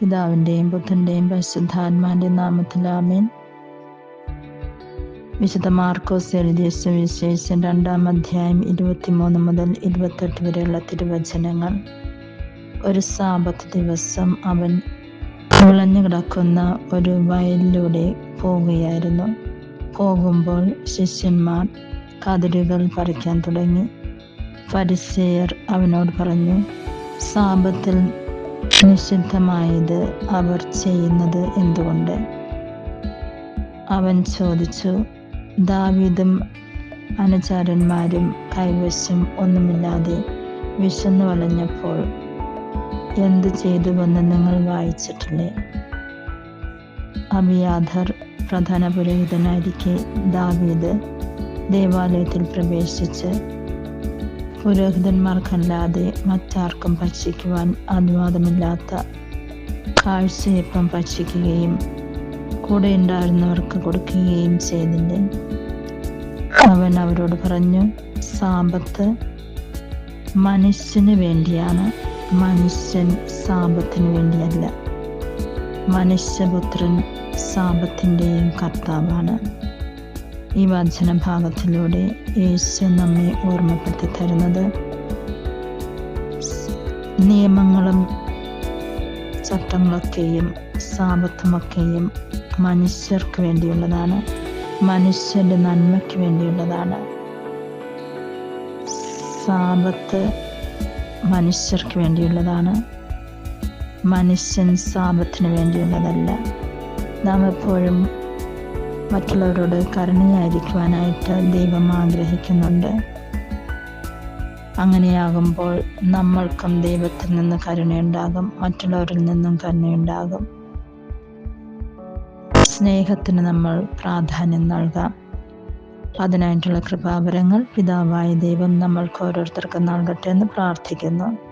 പിതാവിന്റെയും പുത്രന്റെയും പരിശുദ്ധാത്മാന്റെ നാമത്തിൽ ആമേൻ. വിശുദ്ധ മാർക്കോസ് എഴുതിയ സുവിശേഷം രണ്ടാം അധ്യായം ഇരുപത്തിമൂന്ന് മുതൽ ഇരുപത്തെട്ട് വരെയുള്ള തിരുവചനങ്ങൾ. ഒരു സാപത്ത് ദിവസം അവൻ വിളഞ്ഞു കിടക്കുന്ന ഒരു വയലിലൂടെ പോവുകയായിരുന്നു. പോകുമ്പോൾ ശിഷ്യന്മാർ കതിരുകൾ പറിക്കാൻ തുടങ്ങി. ഫരിസേയർ അവനോട് പറഞ്ഞു സാപത്തിൽ നിഷിദ്ധമായത് അവർ ചെയ്യുന്നത് എന്തുകൊണ്ട്? അവൻ ചോദിച്ചു ദാവീദും അനുചാരന്മാരും കൈവശം ഒന്നുമില്ലാതെ വിശന്നു വളഞ്ഞപ്പോൾ എന്ത് ചെയ്തുവെന്ന് നിങ്ങൾ വായിച്ചിട്ടില്ലേ? അബിയാധർ പ്രധാന പുരോഹിതനായിരിക്കെ ദാവീദ് ദേവാലയത്തിൽ പ്രവേശിച്ച് പുരോഹിതന്മാർക്കല്ലാതെ മറ്റാർക്കും ഭക്ഷിക്കുവാൻ അനുവാദമില്ലാത്ത കാഴ്ചയപ്പം ഭക്ഷിക്കുകയും കൂടെ ഉണ്ടായിരുന്നവർക്ക് കൊടുക്കുകയും ചെയ്തില്ലേ? അവൻ അവരോട് പറഞ്ഞു സാമ്പത്ത് മനുഷ്യന് വേണ്ടിയാണ്. മനുഷ്യൻ സാമ്പത്തിന് വേണ്ടിയല്ല. മനുഷ്യപുത്രൻ സാമ്പത്തിന്റെയും കർത്താവാണ്. ഈ വചന ഭാഗത്തിലൂടെ യേശു നമ്മെ ഓർമ്മപ്പെടുത്തി തരുന്നത്. നിയമങ്ങളും ചട്ടങ്ങളൊക്കെയും സാപത്തുമൊക്കെയും മനുഷ്യർക്ക് വേണ്ടിയുള്ളതാണ്. മനുഷ്യന്റെ നന്മയ്ക്ക് വേണ്ടിയുള്ളതാണ്. സാപത്ത് മനുഷ്യർക്ക് വേണ്ടിയുള്ളതാണ്. മനുഷ്യൻ സാപത്തിന് വേണ്ടിയുള്ളതല്ല. നാം എപ്പോഴും മറ്റുള്ളവരോട് കരുണയായിരിക്കുവാനായിട്ട് ദൈവം ആഗ്രഹിക്കുന്നുണ്ട്. അങ്ങനെയാകുമ്പോൾ നമ്മൾക്കും ദൈവത്തിൽ നിന്ന് കരുണയുണ്ടാകും മറ്റുള്ളവരിൽ നിന്നും കരുണയുണ്ടാകും. സ്നേഹത്തിന് നമ്മൾ പ്രാധാന്യം നൽകാം. അതിനായിട്ടുള്ള കൃപാവരങ്ങൾ പിതാവായ ദൈവം നമ്മൾക്ക് ഓരോരുത്തർക്കും നൽകട്ടെ എന്ന് പ്രാർത്ഥിക്കുന്നു.